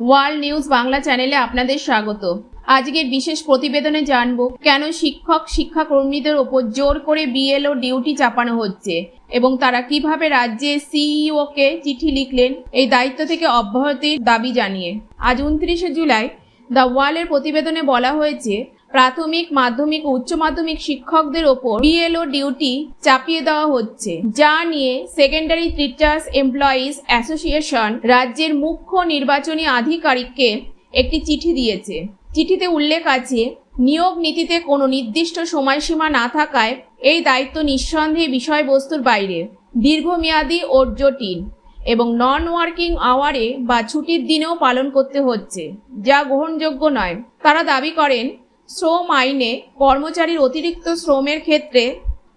World news Bangla চ্যানেলে আপনাদের স্বাগত। আজকের বিশেষ প্রতিবেদনে জানব, কেন শিক্ষক, শিক্ষাকর্মীদের ওপর জোর করে বিএলও ডিউটি চাপানো হচ্ছে? এবং তারা কীভাবে রাজ্যে সিইও কে চিঠি লিখলেন? এই দায়িত্ব থেকে অব্যাহতির দাবি জানিয়ে। আজ উনত্রিশে জুলাই, দ্য ওয়ালের প্রতিবেদনে বলা হয়েছে প্রাথমিক, মাধ্যমিক, উচ্চ মাধ্যমিক শিক্ষকদের ওপর বিএলও ডিউটি চাপিয়ে দেওয়া হচ্ছে, যা নিয়ে সেকেন্ডারি টিচার্স এমপ্লয়িজ অ্যাসোসিয়েশন রাজ্যের মুখ্য নির্বাচনী আধিকারিককে একটি চিঠি দিয়েছে। চিঠিতে উল্লেখ আছে, নিয়োগ নীতিতে কোনো নির্দিষ্ট সময়সীমা না থাকায় এই দায়িত্ব নিঃসন্দেহে বিষয়বস্তুর বাইরে, দীর্ঘমেয়াদী ও জটিল এবং নন ওয়ার্কিং আওয়ারে বা ছুটির দিনেও পালন করতে হচ্ছে, যা গ্রহণযোগ্য নয়। তারা দাবি করেন শ্রম আইনে কর্মচারীর অতিরিক্ত শ্রমের ক্ষেত্রে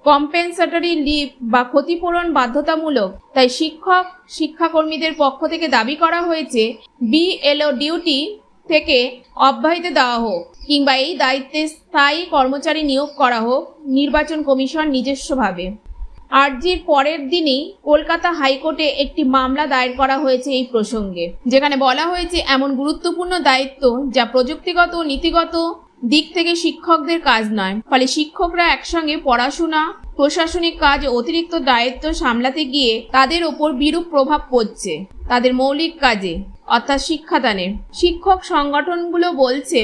কম্পেনসেটরি লিভ বা ক্ষতিপূরণ বাধ্যতামূলক, তাই শিক্ষক, শিক্ষাকর্মীদের পক্ষ থেকে দাবি করা হয়েছে, বিএলও ডিউটি থেকে অব্যাহতি দেওয়া হোক কিংবা এই দায়িত্বে স্থায়ী কর্মচারী নিয়োগ করা হোক, নির্বাচন কমিশন নিজস্বভাবে। আরজির পরের দিনই কলকাতা হাইকোর্টে একটি মামলা দায়ের করা হয়েছে এই প্রসঙ্গে, যেখানে বলা হয়েছে এমন গুরুত্বপূর্ণ দায়িত্ব যা প্রযুক্তিগত নীতিগত দিক থেকে শিক্ষকদের কাজ নয়। ফলে শিক্ষকরা একসঙ্গে পড়াশোনা, প্রশাসনিক কাজ অতিরিক্ত দায়িত্ব সামলাতে গিয়ে তাদের ওপর বিরূপ প্রভাব পড়ছে তাদের মৌলিক কাজে, অর্থাৎ শিক্ষাদানে। শিক্ষক সংগঠনগুলো বলছে,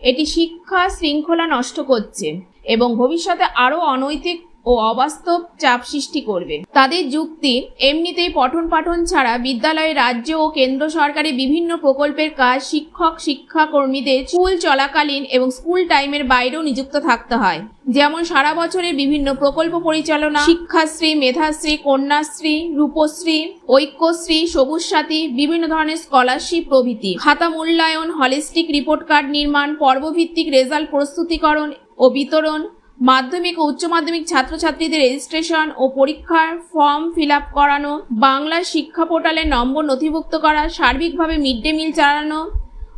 এটি শিক্ষা শৃঙ্খলা নষ্ট করছে এবং ভবিষ্যতে আরও অনৈতিক ও অবাস্তব চাপ সৃষ্টি করবে। তাদের যুক্তি, এমনিতেই পঠন পাঠন ছাড়া বিদ্যালয়ে রাজ্য ও কেন্দ্র সরকারের বিভিন্ন প্রকল্পের কাজ শিক্ষক, শিক্ষাকর্মীদের স্কুল চলাকালীন এবং স্কুল টাইমের বাইরেও নিযুক্ত থাকতে হয়। যেমন সারা বছরের বিভিন্ন প্রকল্প পরিচালনা, শিক্ষাশ্রী, মেধাশ্রী, কন্যাশ্রী, রূপশ্রী, ঐক্যশ্রী সবুজ সাথী বিভিন্ন ধরনের স্কলারশিপ প্রভৃতি। খাতা মূল্যায়ন, হলিস্টিক রিপোর্ট কার্ড নির্মাণ, পর্বভিত্তিক রেজাল্ট প্রস্তুতিকরণ ও বিতরণ মাধ্যমিক ও উচ্চ মাধ্যমিক ছাত্রছাত্রীদের রেজিস্ট্রেশন ও পরীক্ষার ফর্ম ফিল করানো, বাংলা শিক্ষা পোর্টালে নম্বর নথিভুক্ত করা, সার্বিকভাবে মিড ডে মিল চালানো,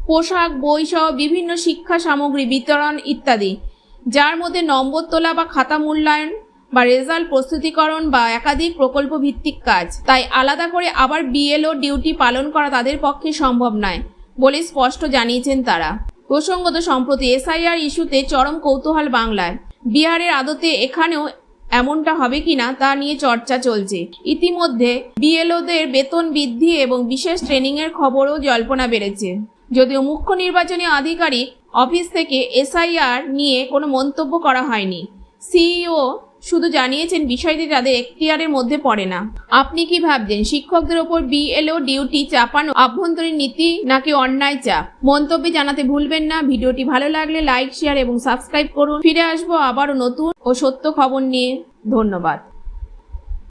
পোশাক, বই সহ বিভিন্ন শিক্ষা সামগ্রী বিতরণ ইত্যাদি। যার মধ্যে নম্বর তোলা বা খাতা মূল্যায়ন বা রেজাল্ট প্রস্তুতিকরণ বা একাধিক প্রকল্প ভিত্তিক কাজ। তাই আলাদা করে আবার বিএলও ডিউটি পালন করা তাদের পক্ষে সম্ভব নয়, বলে স্পষ্ট জানিয়েছেন তারা। প্রসঙ্গত, সম্প্রতি এসআইআর ইস্যুতে চরম কৌতূহল বাংলায়। বিহারের আদতে এখানেও এমনটা হবে কিনা তা নিয়ে চর্চা চলছে। ইতিমধ্যে বিএলওদের বেতন বৃদ্ধি এবং বিশেষ ট্রেনিংয়ের খবরও জল্পনা বেড়েছে। যদিও মুখ্য নির্বাচনী আধিকারিক অফিস থেকে এসআইআর নিয়ে কোনো মন্তব্য করা হয়নি, সিইও শুধু জানিয়েছেন বিষয়টি তাদের এখতিয়ারের মধ্যে পড়ে না। আপনি কি ভাবছেন, শিক্ষকদের ওপর বিএলও ডিউটি চাপানো আভ্যন্তরীণ নীতি নাকি অন্যায় চাপ? মন্তব্যে জানাতে ভুলবেন না। ভিডিওটি ভালো লাগলে লাইক, শেয়ার এবং সাবস্ক্রাইব করুন। ফিরে আসব আবারও নতুন ও সত্য খবর নিয়ে। ধন্যবাদ।